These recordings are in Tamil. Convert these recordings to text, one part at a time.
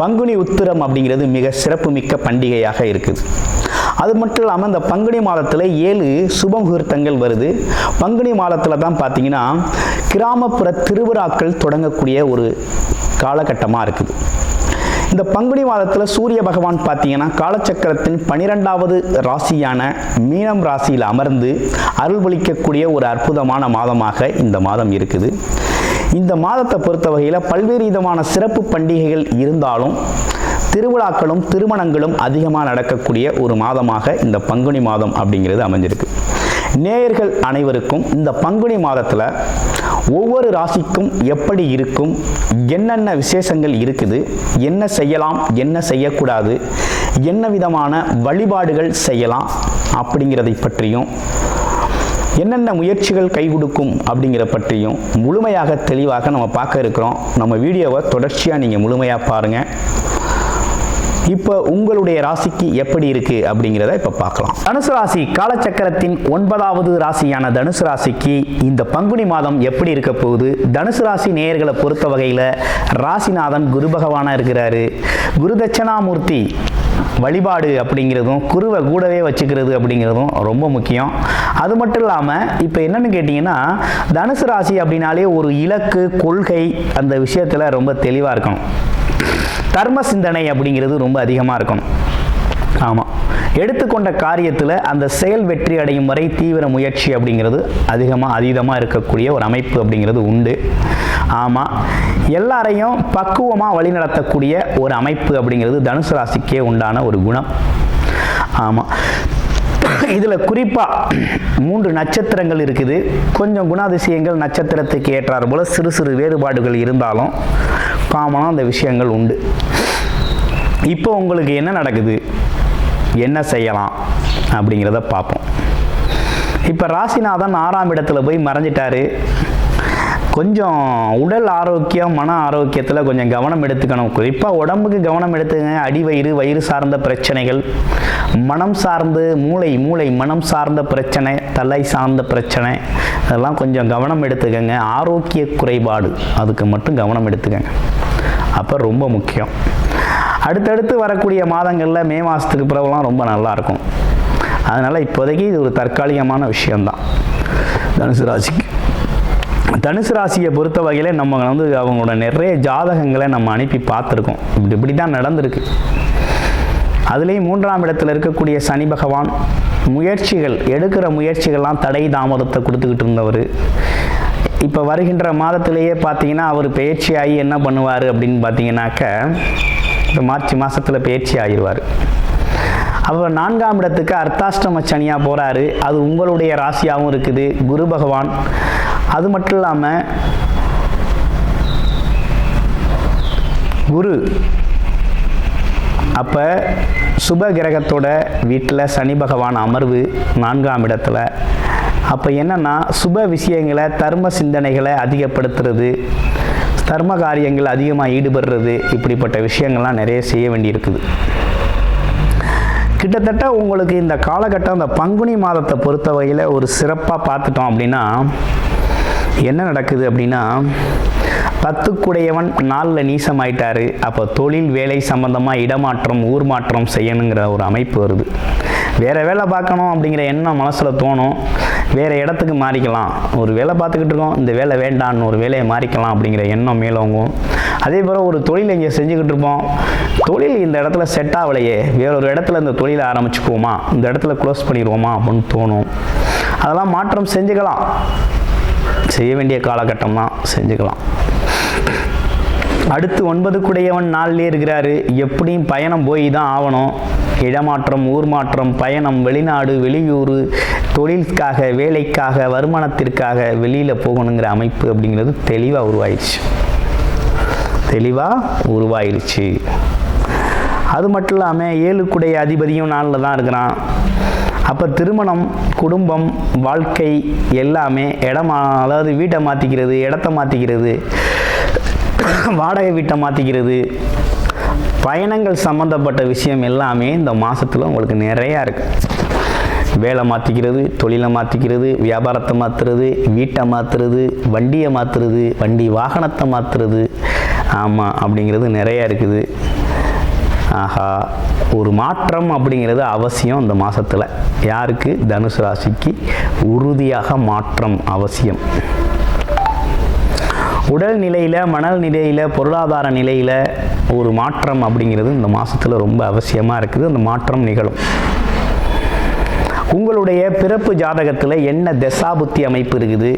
பங்குனி உத்திரம் அப்படிங்கிறது மிக சிறப்புமிக்க பண்டிகையாக இருக்குது. அது மட்டும் இல்லாமல் இந்த பங்குனி மாதத்தில் ஏழு சுப முகூர்த்தங்கள் வருது. பங்குனி மாதத்தில் தான் பார்த்தீங்கன்னா கிராமப்புற திருவிழாக்கள் தொடங்கக்கூடிய ஒரு காலகட்டமாக இருக்குது. இந்த பங்குனி மாதத்தில் சூரிய பகவான் பார்த்தீங்கன்னா காலச்சக்கரத்தின் பனிரெண்டாவது ராசியான மீனம் ராசியில் அமர்ந்து அருள்பளிக்கக்கூடிய ஒரு அற்புதமான மாதமாக இந்த மாதம் இருக்குது. இந்த மாதத்தை பொறுத்த வகையில் பல்வேறு விதமான சிறப்பு பண்டிகைகள் இருந்தாலும் திருவிழாக்களும் திருமணங்களும் அதிகமாக நடக்கக்கூடிய ஒரு மாதமாக இந்த பங்குனி மாதம் அப்படிங்கிறது அமைஞ்சிருக்கு. நேயர்கள் அனைவருக்கும் இந்த பங்குனி மாதத்தில் ஒவ்வொரு ராசிக்கும் எப்படி இருக்கும் என்னென்ன விசேஷங்கள் இருக்குது என்ன செய்யலாம் என்ன செய்யக்கூடாது என்ன விதமான வழிபாடுகள் செய்யலாம் அப்படிங்கிறதை பற்றியும் என்னென்ன முயற்சிகள் கை கொடுக்கும் அப்படிங்கிற பற்றியும் முழுமையாக தெளிவாக நம்ம பார்க்க இருக்கிறோம். நம்ம வீடியோவை தொடர்ச்சியாக நீங்கள் முழுமையாக பாருங்கள் இப்போ உங்களுடைய ராசிக்கு எப்படி இருக்கு அப்படிங்கிறத இப்போ பார்க்கலாம். தனுசு ராசி காலச்சக்கரத்தின் ஒன்பதாவது ராசியான தனுசு ராசிக்கு இந்த பங்குனி மாதம் எப்படி இருக்க போகுது? தனுசு ராசி நேயர்களை பொறுத்த வகையில் ராசிநாதன் குரு பகவானா இருக்கிறாரு. குரு தட்சணாமூர்த்தி வழிபாடு அப்படிங்கிறதும் குருவை கூடவே வச்சுக்கிறது அப்படிங்கிறதும் ரொம்ப முக்கியம். அது மட்டும் இல்லாமல் இப்போ என்னென்னு கேட்டிங்கன்னா தனுசு ராசி அப்படின்னாலே ஒரு இலக்கு கொள்கை அந்த விஷயத்தில் ரொம்ப தெளிவாக இருக்கணும். தர்ம சிந்தனை அப்படிங்கிறது ரொம்ப அதிகமாக இருக்கணும். ஆமாம் எடுத்துக்கொண்ட காரியத்தில் அந்த செயல் வெற்றி அடையும் வரை தீவிர முயற்சி அப்படிங்கிறது அதிகமாக அதீதமாக இருக்கக்கூடிய ஒரு அமைப்பு அப்படிங்கிறது உண்டு. ஆமாம் எல்லாரையும் பக்குவமாக வழிநடத்தக்கூடிய ஒரு அமைப்பு அப்படிங்கிறது தனுசு ராசிக்கே உண்டான ஒரு குணம். ஆமாம் இதில் குறிப்பாக மூன்று நட்சத்திரங்கள் இருக்குது. கொஞ்சம் குணாதிசயங்கள் நட்சத்திரத்துக்கு ஏற்றார் போல் சிறு சிறு வேறுபாடுகள் இருந்தாலும் காமனாக அந்த விஷயங்கள் உண்டு. இப்போ உங்களுக்கு என்ன நடக்குது? என்ன செய்யலாம்? அப்படிங்கிறத பார்ப்போம். இப்போ ராசிநாதன் ஆறாம் இடத்துல போய் மறைஞ்சிட்டாரு. கொஞ்சம் உடல் ஆரோக்கியம் மன ஆரோக்கியத்தில் கொஞ்சம் கவனம் எடுத்துக்கணும். குறிப்பாக உடம்புக்கு கவனம் எடுத்துங்க. அடி வயிறு வயிறு சார்ந்த பிரச்சனைகள். மனம் சார்ந்து மூளை மூளை மனம் சார்ந்த பிரச்சனை தலை சார்ந்த பிரச்சனை அதெல்லாம் கொஞ்சம் கவனம் எடுத்துக்கங்க. ஆரோக்கிய குறைபாடு அதுக்கு மட்டும் கவனம் எடுத்துக்கங்க. அப்போ ரொம்ப முக்கியம். அடுத்தடுத்து வரக்கூடிய மாதங்களில் மே மாதத்துக்கு பிறகுலாம் ரொம்ப நல்லாயிருக்கும் அதனால் இப்போதைக்கு இது ஒரு தற்காலிகமான விஷயம்தான். தனுசு ராசிக்கு. தனுசு ராசியை பொறுத்த வகையில் நம்ம வந்து அவங்களோட நிறைய ஜாதகங்களை நம்ம அனுப்பி பார்த்துருக்கோம். இப்படி இப்படி தான் நடந்திருக்கு. அதுலேயும் மூன்றாம் இடத்துல இருக்கக்கூடிய சனி பகவான் முயற்சிகள் எடுக்கிற முயற்சிகள்லாம் தடை தாமதத்தை கொடுத்துக்கிட்டு இருந்தவர். இப்போ வருகின்ற மாதத்திலேயே பார்த்தீங்கன்னா அவர் பயிற்சியாகி என்ன பண்ணுவார் அப்படின்னு பார்த்தீங்கன்னாக்க இப்போ மார்ச் மாதத்தில் பயிற்சி ஆகிடுவார் அவர் நான்காம் இடத்துக்கு அர்த்தாஷ்டம சனியாக போகிறாரு அது உங்களுடைய ராசியாகவும் இருக்குது. குரு பகவான் அது மட்டும் இல்லாமல் குரு. அப்போ சுப கிரகத்தோட வீட்டில் சனி பகவான் அமர்வு நான்காம் இடத்துல. அப்போ என்னென்னா சுப விஷயங்களை தர்ம சிந்தனைகளை அதிகப்படுத்துறது தர்ம காரியங்கள் அதிகமாக ஈடுபடுறது இப்படிப்பட்ட விஷயங்கள்லாம் நிறைய செய்ய வேண்டியிருக்குது. கிட்டத்தட்ட உங்களுக்கு இந்த காலகட்டம் இந்த பங்குனி மாதத்தை பொறுத்த வகையில் ஒரு சிறப்பாக பார்த்துட்டோம் அப்படின்னா என்ன நடக்குது அப்படின்னா பத்துக்குடையவன் நாளில் நீசமாயிட்டாரு. அப்போ தொழில் வேலை சம்பந்தமாக இடமாற்றம் ஊர் மாற்றம் செய்யணுங்கிற ஒரு அமைப்பு வருது. வேறு வேலை பார்க்கணும் அப்படிங்கிற எண்ணம் மனசில் தோணும். வேறு இடத்துக்கு மாறிக்கலாம். ஒரு வேலை பார்த்துக்கிட்டு இருக்கோம் இந்த வேலை வேண்டான்னு ஒரு வேலையை மாறிக்கலாம் அப்படிங்கிற எண்ணம் மேலோங்கும் அதே போல் ஒரு தொழில் இங்கே செஞ்சுக்கிட்டு இருப்போம். தொழில் இந்த இடத்துல செட் ஆகலையே. வேறொரு இடத்துல இந்த தொழிலை ஆரம்பிச்சுக்குவோமா? இந்த இடத்துல க்ளோஸ் பண்ணிடுவோமா அப்படின்னு தோணும். அதெல்லாம் மாற்றம் செஞ்சுக்கலாம். செய்ய வேண்டிய காலகட்டம் தான் செஞ்சுக்கலாம். அடுத்து ஒன்பது குடையவன் நாளிலே இருக்கிறாரு. எப்படியும் பயணம் போய் தான் ஆகணும். இடமாற்றம் ஊர் மாற்றம் பயணம் வெளிநாடு வெளியூர் தொழிலுக்காக வேலைக்காக வருமானத்திற்காக வெளியில் போகணுங்கிற அமைப்பு அப்படிங்கிறது தெளிவாக உருவாயிடுச்சு. தெளிவாக உருவாயிருச்சு அது மட்டும் இல்லாமல் ஏழுக்குடைய அதிபதியும் நாளில் தான் இருக்கிறான். அப்போ திருமணம் குடும்பம் வாழ்க்கை எல்லாமே இடமா அதாவது வீட்டை மாற்றிக்கிறது இடத்த மாற்றிக்கிறது வாடகை வீட்டை மாற்றிக்கிறது பயணங்கள் சம்மந்தப்பட்ட விஷயம் எல்லாமே இந்த மாதத்தில் உங்களுக்கு நிறையா இருக்குது வேலை மாற்றிக்கிறது தொழிலை மாற்றிக்கிறது வியாபாரத்தை மாற்றுறது வீட்டை மாற்றுறது வண்டியை மாற்றுறது வண்டி வாகனத்தை மாற்றுறது ஆமாம் அப்படிங்கிறது நிறையா இருக்குது. ஆஹா. ஒரு மாற்றம் அப்படிங்கிறது அவசியம் இந்த மாதத்தில் யாருக்கு? தனுசு ராசிக்கு உறுதியாக மாற்றம் அவசியம். உடல் நிலையில் மணல் நிலையில் பொருளாதார நிலையில் ஒரு மாற்றம் அப்படிங்கிறது இந்த மாதத்தில் ரொம்ப அவசியமாக இருக்குது. அந்த மாற்றம் நிகழும். உங்களுடைய பிறப்பு ஜாதகத்தில் என்ன தசாபுத்தி அமைப்பு இருக்குது?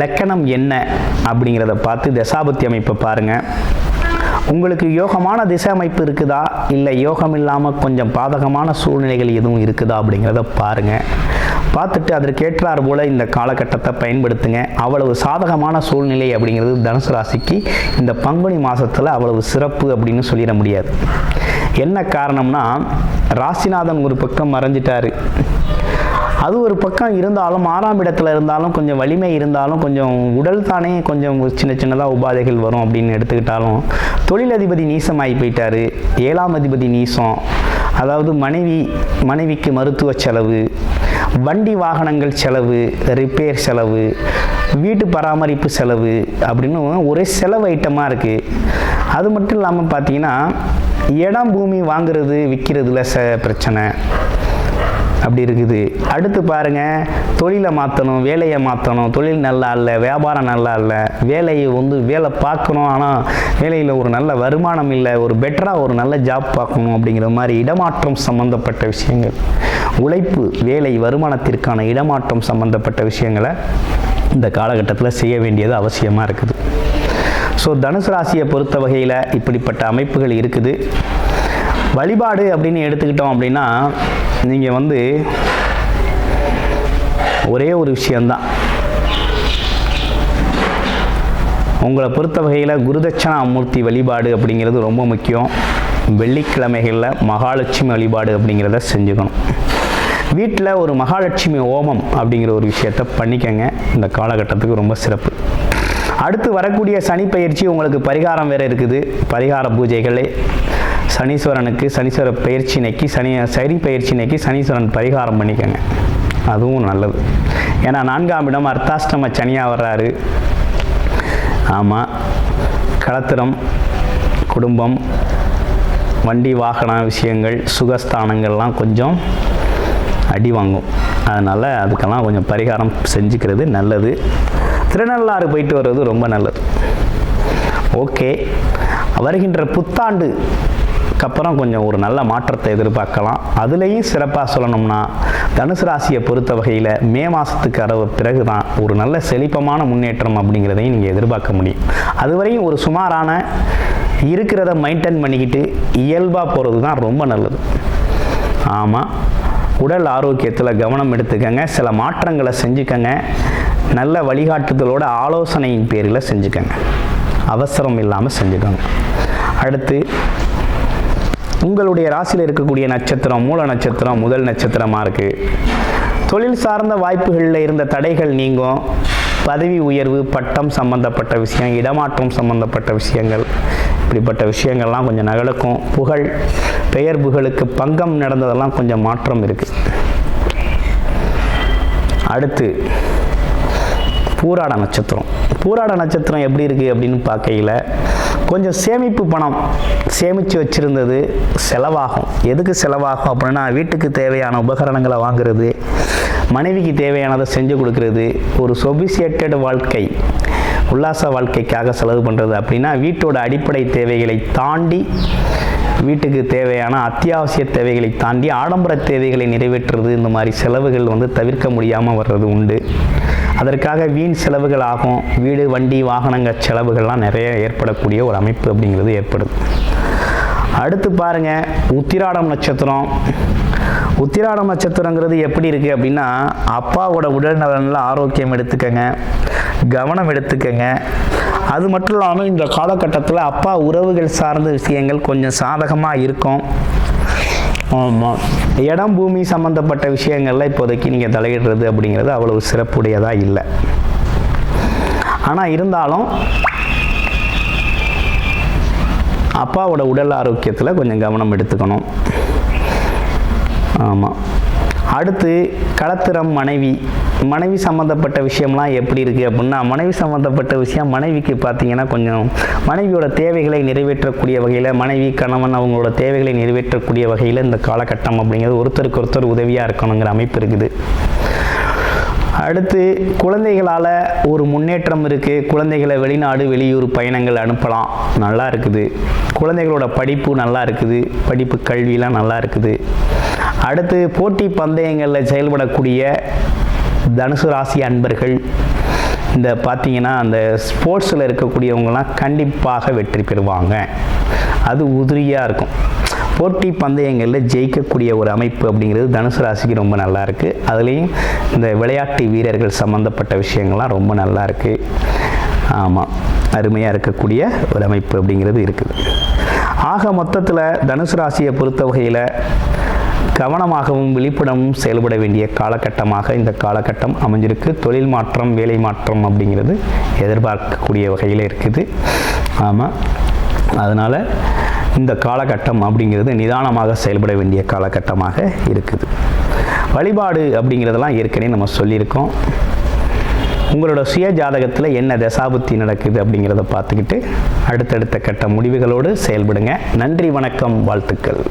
லக்கணம் என்ன அப்படிங்கிறத பார்த்து தசாபுத்தி அமைப்பை பாருங்கள் உங்களுக்கு யோகமான திசை அமைப்பு இருக்குதா? இல்லை யோகம் இல்லாமல் கொஞ்சம் பாதகமான சூழ்நிலைகள் எதுவும் இருக்குதா அப்படிங்கிறத பாருங்கள் பார்த்துட்டு அதற்கேற்றார் போல் இந்த காலகட்டத்தை பயன்படுத்துங்க. அவ்வளவு சாதகமான சூழ்நிலை அப்படிங்கிறது தனுசு ராசிக்கு இந்த பங்குனி மாதத்தில் அவ்வளவு சிறப்பு அப்படின்னு சொல்லிட முடியாது. என்ன காரணம்னா ராசிநாதன் ஒரு பக்கம் மறைஞ்சிட்டாரு. அது ஒரு பக்கம் இருந்தாலும் ஆறாம் இடத்துல இருந்தாலும் கொஞ்சம் வலிமை இருந்தாலும் கொஞ்சம் உடல் தானே கொஞ்சம் சின்ன சின்னதாக உபாதைகள் வரும் அப்படின்னு எடுத்துக்கிட்டாலும் தொழிலதிபதி நீசமாகி போயிட்டாரு. ஏழாம் அதிபதி நீசம். அதாவது மனைவி மனைவிக்கு மருத்துவ செலவு வண்டி வாகனங்கள் செலவு ரிப்பேர் செலவு வீட்டு பராமரிப்பு செலவு அப்படின்னு ஒரே செலவு ஐட்டமாக இருக்குது அது மட்டும் இல்லாமல் பார்த்தீங்கன்னா இடம் பூமி வாங்குறது விற்கிறதுல ச பிரச்சனை. அப்படி இருக்குது. அடுத்து பாருங்க தொழிலை மாற்றணும் வேலையை மாற்றணும் தொழில் நல்லா இல்லை வியாபாரம் நல்லா இல்லை. வேலையை வந்து வேலை பார்க்கணும் ஆனால் வேலையில் ஒரு நல்ல வருமானம் இல்லை ஒரு பெட்டராக ஒரு நல்ல ஜாப் பார்க்கணும் அப்படிங்கிற மாதிரி இடமாற்றம் சம்மந்தப்பட்ட விஷயங்கள். உழைப்பு வேலை வருமானத்திற்கான இடமாற்றம் சம்மந்தப்பட்ட விஷயங்களை இந்த காலகட்டத்தில் செய்ய வேண்டியது அவசியமாக இருக்குது. ஸோ தனுசு ராசியை பொறுத்த வகையில் இப்படிப்பட்ட அமைப்புகள் இருக்குது. வழிபாடு அப்படின்னு எடுத்துக்கிட்டோம் அப்படின்னா நீங்கள் வந்து ஒரே ஒரு விஷயந்தான் உங்களை பொறுத்த வகையில் குருதட்சணா மூர்த்தி வழிபாடு அப்படிங்கிறது ரொம்ப முக்கியம். வெள்ளிக்கிழமைகளில் மகாலட்சுமி வழிபாடு அப்படிங்கிறத செஞ்சுக்கணும். வீட்டில் ஒரு மகாலட்சுமி ஓமம் அப்படிங்கிற ஒரு விஷயத்தை பண்ணிக்கங்க. இந்த காலகட்டத்துக்கு ரொம்ப சிறப்பு. அடுத்து வரக்கூடிய சனி பயிற்சி உங்களுக்கு பரிகாரம் வேறு இருக்குது. பரிகார பூஜைகளே. சனீஸ்வரனுக்கு சனீஸ்வர பயிற்சி சனி சரி பயிற்சி சனீஸ்வரன் பரிகாரம் பண்ணிக்கோங்க. அதுவும் நல்லது. ஏன்னா நான்காம் இடம் அர்த்தாஷ்டம சனியாக வர்றாரு. ஆமாம் களத்திரம் குடும்பம் வண்டி வாகன விஷயங்கள் சுகஸ்தானங்கள்லாம் கொஞ்சம் அடி வாங்கும். அதனால் அதுக்கெல்லாம் கொஞ்சம் பரிகாரம் செஞ்சுக்கிறது நல்லது. திருநள்ளாறு போயிட்டு வர்றது ரொம்ப நல்லது. ஓகே. வருகின்ற புத்தாண்டு அதுக்கப்புறம் கொஞ்சம் ஒரு நல்ல மாற்றத்தை எதிர்பார்க்கலாம். அதுலேயும் சிறப்பாக சொல்லணும்னா தனுசு ராசியை பொறுத்த வகையில் மே மாதத்துக்கு அரவு பிறகு தான் ஒரு நல்ல செழிப்பமான முன்னேற்றம் அப்படிங்கிறதையும் நீங்கள் எதிர்பார்க்க முடியும். அதுவரையும் ஒரு சுமாரான இருக்கிறத மெயின்டைன் பண்ணிக்கிட்டு இயல்பாக போகிறது தான் ரொம்ப நல்லது. ஆமாம் உடல் ஆரோக்கியத்தில் கவனம் எடுத்துக்கங்க சில மாற்றங்களை செஞ்சுக்கங்க நல்ல வழிகாட்டுதலோட ஆலோசனையின் பேரில் செஞ்சுக்கங்க. அவசரம் இல்லாமல் செஞ்சுக்கோங்க. அடுத்து உங்களுடைய ராசியில் இருக்கக்கூடிய நட்சத்திரம் மூல நட்சத்திரம் முதல் நட்சத்திரமாக இருக்குது தொழில் சார்ந்த வாய்ப்புகளில் இருந்த தடைகள் நீங்கும். பதவி உயர்வு பட்டம் சம்பந்தப்பட்ட விஷயம் இடமாற்றம் சம்பந்தப்பட்ட விஷயங்கள். இப்படிப்பட்ட விஷயங்கள்லாம் கொஞ்சம் நகலுக்கும். புகழ் பெயர் புகழுக்கு பங்கம் நடந்ததெல்லாம் கொஞ்சம் மாற்றம் இருக்குது அடுத்து பூராட நட்சத்திரம். பூராட நட்சத்திரம் எப்படி இருக்குது அப்படின்னு பார்க்கையில் கொஞ்சம் சேமிப்பு பணம். சேமித்து வச்சுருந்தது செலவாகும். எதுக்கு செலவாகும் அப்படின்னா வீட்டுக்கு தேவையான உபகரணங்களை வாங்குறது மனைவிக்கு தேவையானதை செஞ்சு கொடுக்கறது ஒரு சொபிசியேட்டட் வாழ்க்கை உல்லாச வாழ்க்கைக்காக செலவு பண்ணுறது அப்படின்னா வீட்டோட அடிப்படை தேவைகளை தாண்டி வீட்டுக்கு தேவையான அத்தியாவசிய தேவைகளை தாண்டி ஆடம்பர தேவைகளை நிறைவேற்றுறது இந்த மாதிரி செலவுகள் வந்து தவிர்க்க முடியாமல் வர்றது உண்டு. அதற்காக வீண் செலவுகள் ஆகும் வீடு வண்டி வாகனங்கள் செலவுகள்லாம் நிறைய ஏற்படக்கூடிய ஒரு அமைப்பு அப்படிங்கிறது ஏற்படுது. அடுத்து பாருங்க உத்திராடம் நட்சத்திரம். உத்திராடம் நட்சத்திரங்கிறது எப்படி இருக்குது அப்படின்னா அப்பாவோட உடல் நலனில் ஆரோக்கியம் எடுத்துக்கங்க கவனம் எடுத்துக்கங்க. அது மட்டும் இல்லாமல் இந்த காலகட்டத்தில் அப்பா உறவுகள் சார்ந்த விஷயங்கள் கொஞ்சம் சாதகமாக இருக்கும். ஆமாம் இடம் பூமி சம்மந்தப்பட்ட விஷயங்கள்ல இப்போதைக்கு நீங்கள் தலையிடுறது அப்படிங்கிறது அவ்வளவு சிறப்புடையதாக இல்லை. ஆனால் இருந்தாலும் அப்பாவோட உடல் ஆரோக்கியத்தில் கொஞ்சம் கவனம் எடுத்துக்கணும். ஆமாம் அடுத்து களத்திரம் மனைவி. மனைவி சம்மந்தப்பட்ட விஷயம்லாம் எப்படி இருக்குது அப்படின்னா மனைவி சம்மந்தப்பட்ட விஷயம் மனைவிக்கு பார்த்தீங்கன்னா கொஞ்சம் மனைவியோட தேவைகளை நிறைவேற்றக்கூடிய வகையில் மனைவி கணவன் அவங்களோட தேவைகளை நிறைவேற்றக்கூடிய வகையில் இந்த காலகட்டம் அப்படிங்கிறது ஒருத்தருக்கு ஒருத்தர் உதவியாக இருக்கணுங்கிற அமைப்பு இருக்குது. அடுத்து குழந்தைகளால் ஒரு முன்னேற்றம் இருக்குது குழந்தைகளை வெளிநாடு வெளியூர் பயணங்கள் அனுப்பலாம். நல்லா இருக்குது. குழந்தைகளோட படிப்பு நல்லா இருக்குது. படிப்பு கல்வியெலாம் நல்லா இருக்குது. அடுத்து போட்டி பந்தயங்களில் செயல்படக்கூடிய தனுசு ராசி அன்பர்கள் இந்த பார்த்தீங்கன்னா அந்த ஸ்போர்ட்ஸில் இருக்கக்கூடியவங்கலாம் கண்டிப்பாக வெற்றி பெறுவாங்க. அது உதிரியாக இருக்கும். போட்டி பந்தயங்களில் ஜெயிக்கக்கூடிய ஒரு அமைப்பு அப்படிங்கிறது தனுசு ராசிக்கு ரொம்ப நல்லா இருக்குது அதுலேயும் இந்த விளையாட்டு வீரர்கள் சம்மந்தப்பட்ட விஷயங்கள்லாம் ரொம்ப நல்லா இருக்குது ஆமாம் அருமையாக இருக்கக்கூடிய ஒரு அமைப்பு அப்படிங்கிறது இருக்குது. ஆக மொத்தத்தில் தனுசு ராசியை பொறுத்த வகையில் கவனமாகவும் விழிப்புணர்வும் செயல்பட வேண்டிய காலகட்டமாக இந்த காலகட்டம் அமைஞ்சிருக்கு. தொழில் மாற்றம் வேலை மாற்றம் அப்படிங்கிறது எதிர்பார்க்கக்கூடிய வகையில் இருக்குது. ஆமாம் அதனால் இந்த காலகட்டம் அப்படிங்கிறது நிதானமாக செயல்பட வேண்டிய காலகட்டமாக இருக்குது. வழிபாடு அப்படிங்கிறதெல்லாம் ஏற்கனவே நம்ம சொல்லியிருக்கோம். உங்களோட சுய ஜாதகத்தில் என்ன தசாபுத்தி நடக்குது அப்படிங்கிறத பார்த்துக்கிட்டு அடுத்தடுத்த கட்ட முடிவுகளோடு செயல்படுங்க. நன்றி வணக்கம் வாழ்த்துக்கள்.